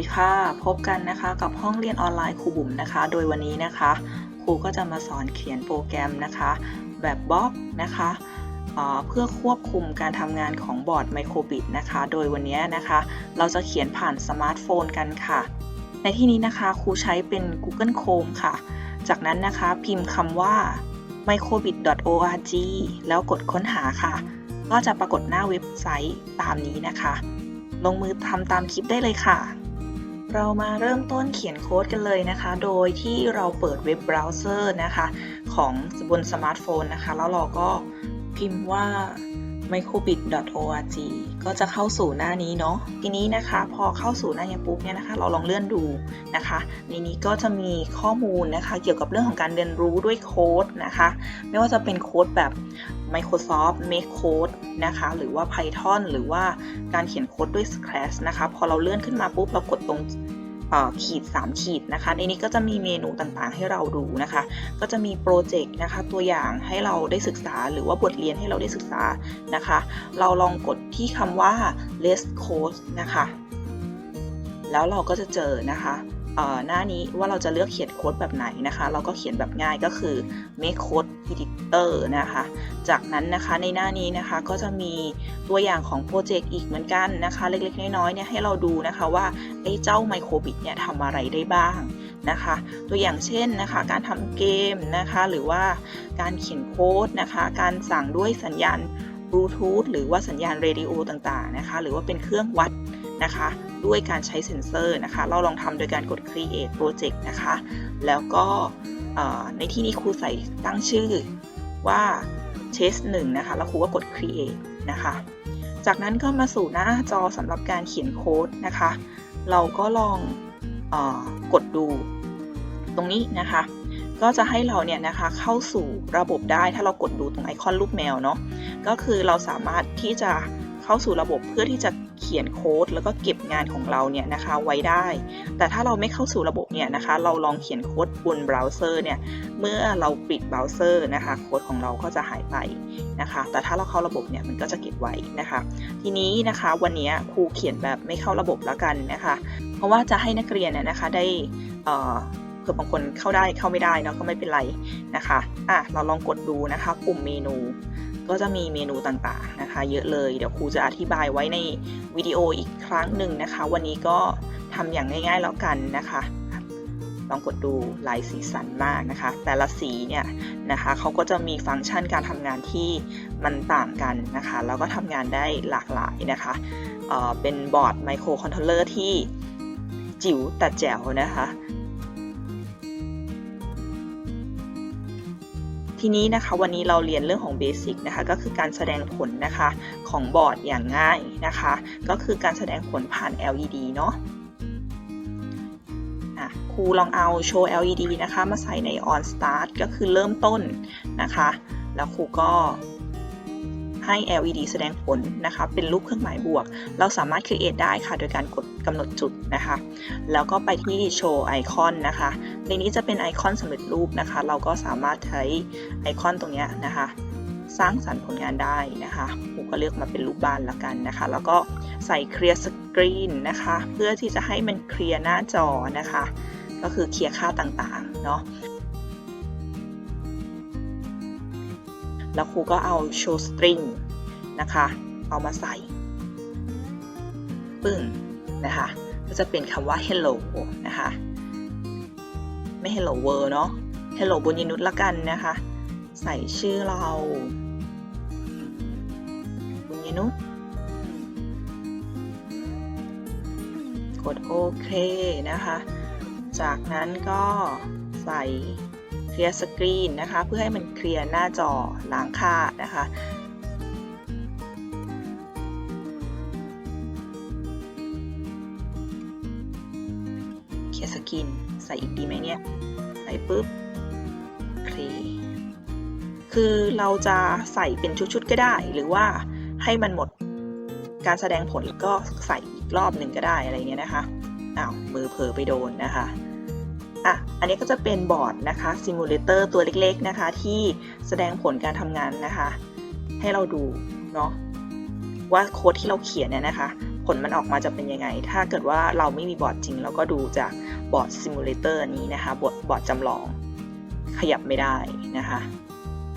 ดีค่ะพบกันนะคะกับห้องเรียนออนไลน์ครูบุ๋มนะคะ โดยวันนี้นะคะ ครูก็จะมาสอนเขียนโปรแกรมนะคะ แบบบล็อกนะคะเเพื่อควบคุมการทำงานของบอร์ดไมโครบิตนะคะ โดยวันนี้นะคะ เราจะเขียนผ่านสมาร์ทโฟนกันค่ะ ในที่นี้นะคะครูใช้เป็น Google Chrome ค่ะ จากนั้นนะคะพิมพ์คำว่า microbit.org แล้วกดค้นหาค่ะ ก็จะปรากฏหน้าเว็บไซต์ตามนี้นะคะ ลงมือทำตามคลิปได้เลยค่ะ เรามาเริ่มต้นเขียนโค้ดกันเลยนะคะ โดยที่เราเปิดเว็บเบราว์เซอร์นะคะ ของบนสมาร์ทโฟนนะคะ แล้วเราก็พิมพ์ว่า microbit.org ก็จะเข้าสู่หน้านี้เนาะ ทีนี้นะคะ พอเข้าสู่หน้านี้ปุ๊บเนี่ยนะคะ เราลองเลื่อนดูนะคะ ในนี้ก็จะมีข้อมูลนะคะ เกี่ยวกับเรื่องของการเรียนรู้ด้วยโค้ดนะคะ ไม่ว่าจะเป็นโค้ดแบบ Microsoft Make Code นะคะ หรือว่า Python หรือว่าการเขียนโค้ดด้วย Scratch นะคะ พอเราเลื่อนขึ้นมาปุ๊บ เรากดตรงขีด 3 ขีดนะคะ ในนี้ก็จะมีเมนูต่างๆ ให้เราดูนะคะ ก็จะมีโปรเจกต์นะคะ ตัวอย่างให้เราได้ศึกษาหรือว่าบทเรียนให้เราได้ศึกษานะคะ เราลองกดที่คำว่า Let's Code นะคะ แล้วเราก็จะเจอนะคะ หน้านี้ว่าเราจะเลือกเขียนโค้ดแบบไหนนะคะ เราก็เขียนแบบง่ายก็คือ make code editor นะคะ จากนั้นนะคะในหน้านี้นะคะก็จะมีตัวอย่างของโปรเจกต์อีกเหมือนกันนะคะ เล็กๆ น้อยๆเนี่ยให้เราดูนะคะว่าไอ้เจ้าไมโครบิตเนี่ยทำอะไรได้บ้างนะคะ ตัวอย่างเช่นนะคะการทำเกมนะคะหรือว่าการเขียนโค้ดนะคะ การสั่งด้วยสัญญาณบลูทูธหรือว่าสัญญาณเรดิโอต่างๆนะคะ หรือว่าเป็นเครื่องวัดนะคะ ด้วยการใช้เซ็นเซอร์นะคะ เราลองทำโดยการกด create project นะคะ แล้วก็ในที่นี้ครูใส่ตั้งชื่อว่า test 1นะคะ แล้วครูก็กด create นะคะ จากนั้นก็มาสู่หน้าจอสำหรับการเขียนโค้ดนะคะ เราก็ลองออกดดูตรงนี้นะคะ ก็จะให้เราเนี่ยนะคะเข้าสู่ระบบได้ถ้าเรากดดูตรงไอคอนรูปแมวเนาะ ก็คือเราสามารถที่จะเข้าสู่ระบบเพื่อที่จะ เขียนโค้ดแล้วก็เก็บงานของเราเนี่ยนะคะไว้ได้ แต่ถ้าเราไม่เข้าสู่ระบบเนี่ยนะคะ เราลองเขียนโค้ดบนเบราว์เซอร์เนี่ย เมื่อเราปิดเบราว์เซอร์นะคะ โค้ดของเราก็จะหายไปนะคะ แต่ถ้าเราเข้าระบบเนี่ยมันก็จะเก็บไว้นะคะ ทีนี้นะคะวันนี้ครูเขียนแบบไม่เข้าระบบแล้วกันนะคะ เพราะว่าจะให้นักเรียนเนี่ยนะคะได้เผื่อบางคนเข้าได้เข้าไม่ได้เนาะก็ไม่เป็นไรนะคะอะเราลองกดดูนะคะ ปุ่มเมนู ก็จะมีเมนูต่างๆนะคะ เยอะเลยเดี๋ยวครูจะอธิบายไว้ในวิดีโออีกครั้งหนึ่งนะคะ วันนี้ก็ทำอย่างง่ายๆแล้วกันนะคะลองกดดูลายสีสันมากนะคะ แต่ละสีเนี่ยนะคะเขาก็จะมีฟังก์ชันการทำงานที่มันต่างกันนะคะ แล้วก็ทำงานได้หลากหลายนะคะเเป็นบอร์ดไมโครคอนโทรลเลอร์ที่จิ๋วแต่แจ๋วนะคะ ทีนี้นะคะวันนี้เราเรียนเรื่องของเบสิกนะคะก็คือการแสดงผลนะคะของบอร์ดอย่างง่ายนะคะ ก็คือการแสดงผลผ่าน LED เนาะอะครูลองเอาโชว์ LED นะคะ มาใส่ใน on start ก็คือเริ่มต้นนะคะ แล้วครูก็ ให้ LED แสดงผลนะคะเป็นรูปเครื่องหมายบวก เราสามารถ create ได้ค่ะ โดยการกดกำหนดจุดนะคะ แล้วก็ไปที่โชว์ไอคอนะคะ ในนี้จะเป็นไอคอนสำเร็จรูปนะคะ เราก็สามารถใช้ไอคอนตรงนี้นะคะ สร้างสรรค์ผลงานได้นะคะผมก็เลือกมาเป็นรูปบ้านละกันนะคะ แล้วก็ใส่ clear screen นะคะ เพื่อที่จะให้มันเคลียร์หน้าจอนะคะ ก็คือเคลียร์ค่าต่างๆ เนาะ แล้วครูก็เอา show string นะคะ เอามาใส่ ปึ้งนะคะ ก็จะเป็นคำว่า hello นะคะ ไม่ hello world เนาะ hello บนยนุษละกันนะคะ ใส่ชื่อเราบุญยนุษกดโอเคนะคะ จากนั้นก็ใส่ ลียร์สกรีนนะคะ เพื่อให้มันเคลียร์หน้าจอล้างค่านะคะ เคลียร์สกรีนใส่อีกดีไหมเนี่ย ใส่ปุ๊บเคลียร์คือเราจะใส่เป็นชุดๆก็ได้ หรือว่าให้มันหมดการแสดงผลก็ใส่อีกรอบหนึ่งก็ได้อะไรเงี้ยนะคะอ้าวมือเผลอไปโดนนะคะ อะ อันนี้ก็จะเป็นบอร์ดนะคะซิมูเลเตอร์ตัวเล็กๆนะคะ ที่แสดงผลการทำงานนะคะ ให้เราดูเนาะว่าโค้ดที่เราเขียนเนี่ยนะคะ ผลมันออกมาจะเป็นยังไง ถ้าเกิดว่าเราไม่มีบอร์ดจริง เราก็ดูจากบอร์ดซิมูเลเตอร์นี้นะคะบอร์ดบอร์ดจำลองขยับไม่ได้นะคะ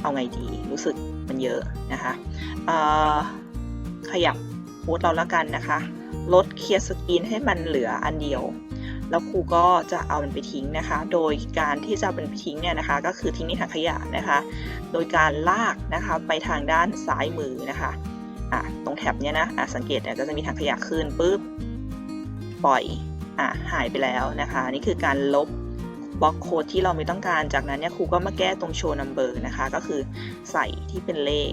เอาไงดีรู้สึกมันเยอะนะคะขยับโพสต์เราแล้วกันนะคะ ลดเคลียร์สกรีนให้มันเหลืออันเดียว แล้วครูก็จะเอามันไปทิ้งนะคะ โดยการที่จะเอามันไปทิ้งเนี่ยนะคะ ก็คือทิ้งในถังขยะนะคะ โดยการลากนะคะไปทางด้านซ้ายมือนะคะอะตรงแถบเนี้ยนะอะสังเกตเนี่ยก็จะมีถังขยะขึ้นปุ๊บปล่อยอะหายไปแล้วนะคะ นี่คือการลบบล็อกโค้ดที่เราไม่ต้องการจากนั้นเนี่ยครูก็มาแก้ตรงโชว์นัมเบอร์นะคะ ก็คือใส่ที่เป็นเลข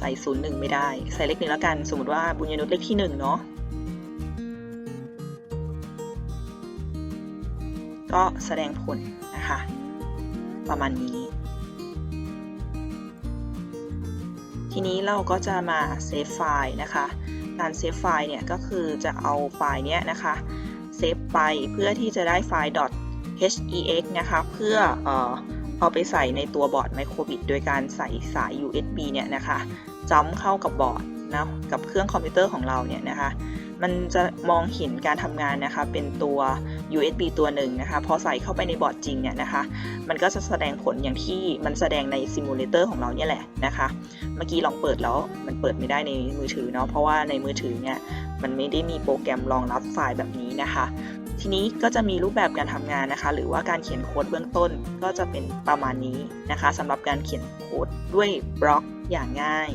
ใส่ศูนย์หนึ่งไม่ได้ ใส่เลขหนึ่งแล้วกัน สมมติว่าบุญญนุษย์เลขที่หนึ่งเนาะก็แสดงผลนะคะ ประมาณนี้ ทีนี้เราก็จะมาเซฟไฟล์นะคะ การเซฟไฟล์เนี่ยก็คือจะเอาไฟล์เนี้ยนะคะเซฟไปเพื่อที่จะได้ไฟล์ .hex นะคะ เพื่อเอ่อเอาไปใส่ในตัวบอร์ด Microbit โดยการใส่สาย USB เนี่ยนะคะ จ้ำเข้ากับบอร์ดนะกับเครื่องคอมพิวเตอร์ของเราเนี่ยนะคะมันจะมองเห็นการทำงานนะคะเป็นตัว USB ตัวหนึ่งนะคะพอใส่เข้าไปในบอร์ดจริงเนี่ยนะคะมันก็จะแสดงผลอย่างที่มันแสดงในซิมูเลเตอร์ของเราเนี่ยแหละนะคะเมื่อกี้ลองเปิดแล้วมันเปิดไม่ได้ในมือถือเนาะเพราะว่าในมือถือเนี่ยมันไม่ได้มีโปรแกรมรองรับไฟล์แบบนี้นะคะทีนี้ก็จะมีรูปแบบการทำงานนะคะ หรือว่าการเขียนโค้ดเบื้องต้นก็จะเป็นประมาณนี้นะคะสำหรับการเขียนโค้ดด้วยบล็อกอย่างง่าย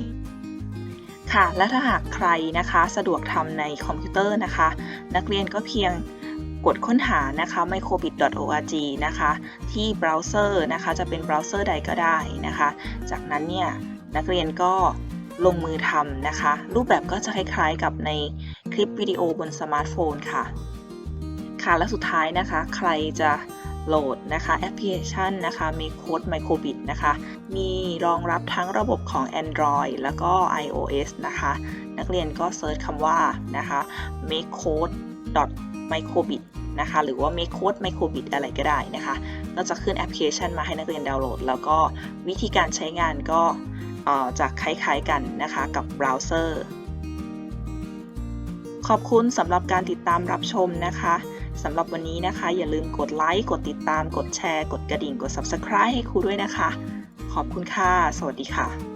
ค่ะ และถ้าหากใครนะคะ สะดวกทำในคอมพิวเตอร์นะคะ นักเรียนก็เพียงกดค้นหานะคะ microbit.org นะคะ ที่เบราว์เซอร์นะคะ จะเป็นเบราว์เซอร์ใดก็ได้นะคะ จากนั้นเนี่ยนักเรียนก็ลงมือทำนะคะ รูปแบบก็จะคล้ายๆกับในคลิปวิดีโอบนสมาร์ทโฟนค่ะ ค่ะและสุดท้ายนะคะ ใครจะ โหลดนะคะแอปพลิเคชันนะคะ Make Code Microbit นะคะ มีรองรับทั้งระบบของ Android แล้วก็ iOS นะคะ นักเรียนก็เซิร์ชคำว่านะคะ make code microbit นะคะหรือว่า make code microbit อะไรก็ได้นะคะก็จะขึ้นแอปพลิเคชันมาให้นักเรียนดาวน์โหลด แล้วก็วิธีการใช้งานก็จะคล้ายๆกันนะคะกับเบราว์เซอร์ ขอบคุณสำหรับการติดตามรับชมนะคะ สำหรับวันนี้นะคะ อย่าลืมกดไลค์ กดติดตาม กดแชร์ กดกระดิ่ง กด Subscribe ให้ครูด้วยนะคะ ขอบคุณค่ะ สวัสดีค่ะ